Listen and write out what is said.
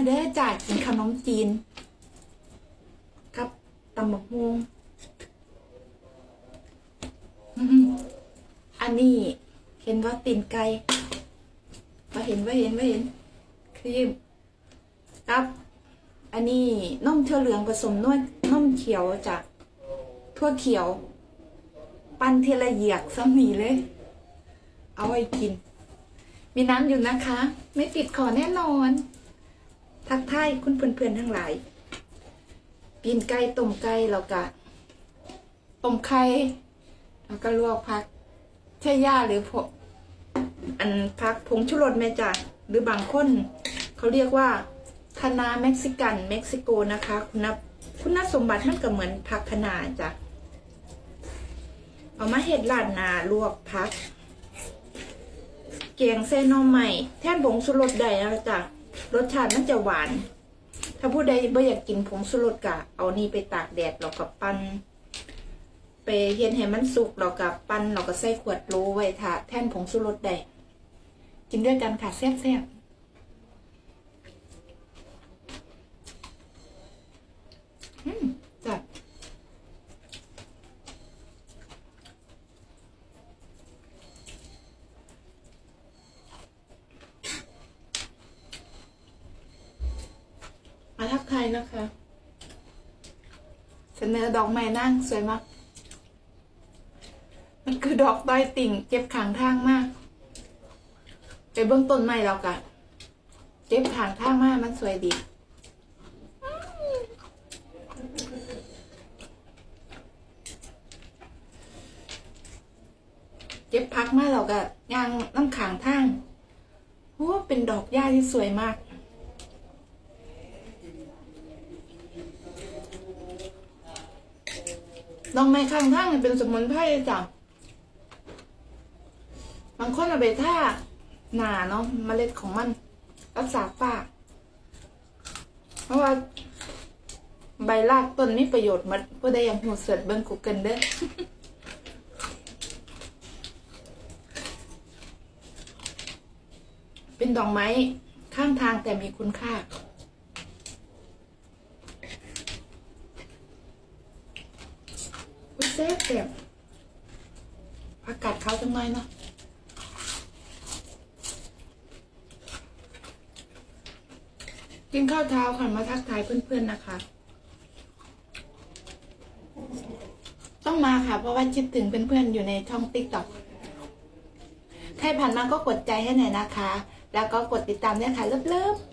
มาเด้จ่ายกินขนมจีน ครับตำบักฮวงอันนี้เห็นว่าตีนไก่ว่าเห็นว่าเห็นว่าเห็นครีมครับ อันนี้นมถั่วเหลืองผสมนวดนมเขียวจากทั่วเขียว ปั้นเทละเหยียกสมีเลย เอาไว้กิน มีน้ำอยู่นะคะ ไม่ติดคอแน่นอน ทักทายคุณเพื่อนๆทั้งหลายปีนไก่ต้มไก่แล้วก็ต้มไข่แล้วก็ลวกผักใช่ย่าหรือผอันผักผงชูรสแม่จ้ะหรือบางคนเขาเรียกว่าคะนาเม็กซิกันเม็กซิโกนะคะ คุณนับคุณสมบัติมันก็เหมือนผักคะนาจ้ะเอามาเห็ดลาดนาลวกผักเกียงเส้นหนอใหม่แท่นผงสุรสได้นะจ๊ะ รสชาติมันจะหวาน ถ้าผู้ใดไม่อยากกินผงสุรสกะ เอานี่ไปตากแดดเรากับปั้นไปเฮ็ดให้มันสุกเรากับปั้นเราก็ใส่ขวดโลไว้ถ้าแท่นผงสุรสได้กินด้วยกันค่ะแซ่บๆอืมจ้ะมา ทักทายนะคะเสนอดอกไม้นั่งสวยมาก มันคือดอกดอยติ่ง เจ็บขางทางมากไปเบื้องต้นไม้เรากะเจ็บขางทางมากมันสวยดีเจ็บพักมากเรากะยางน้ำขางทางโอ้เป็นดอกหญ้าที่สวยมาก ดอกไม้ข้างทางเป็นสมุนไพรจ้ะบางคนเอาไปท่าหนาเนาะเมล็ดของมัน รักษาฝ้าเพราะว่าใบรากต้นมีประโยชน์มันเพื่อได้ย่างหัวเสือเบิ้งกูเกิลเด้อเป็นดอกไม้ข้างทางแต่มีคุณค่า อุ้ยเซ่บเจ็บผักกัดเขาจังเลยเนาะกินข้าวเช้าค่ะมาทักทายเพื่อนๆนะคะ ต้องมาค่ะ เพราะว่าคิดถึงเพื่อนๆอยู่ในช่องติ๊กต็อกใครผ่านมาก็กดใจให้หน่อยนะคะ แล้วก็กดติดตามด้วยค่ะเลิฟๆ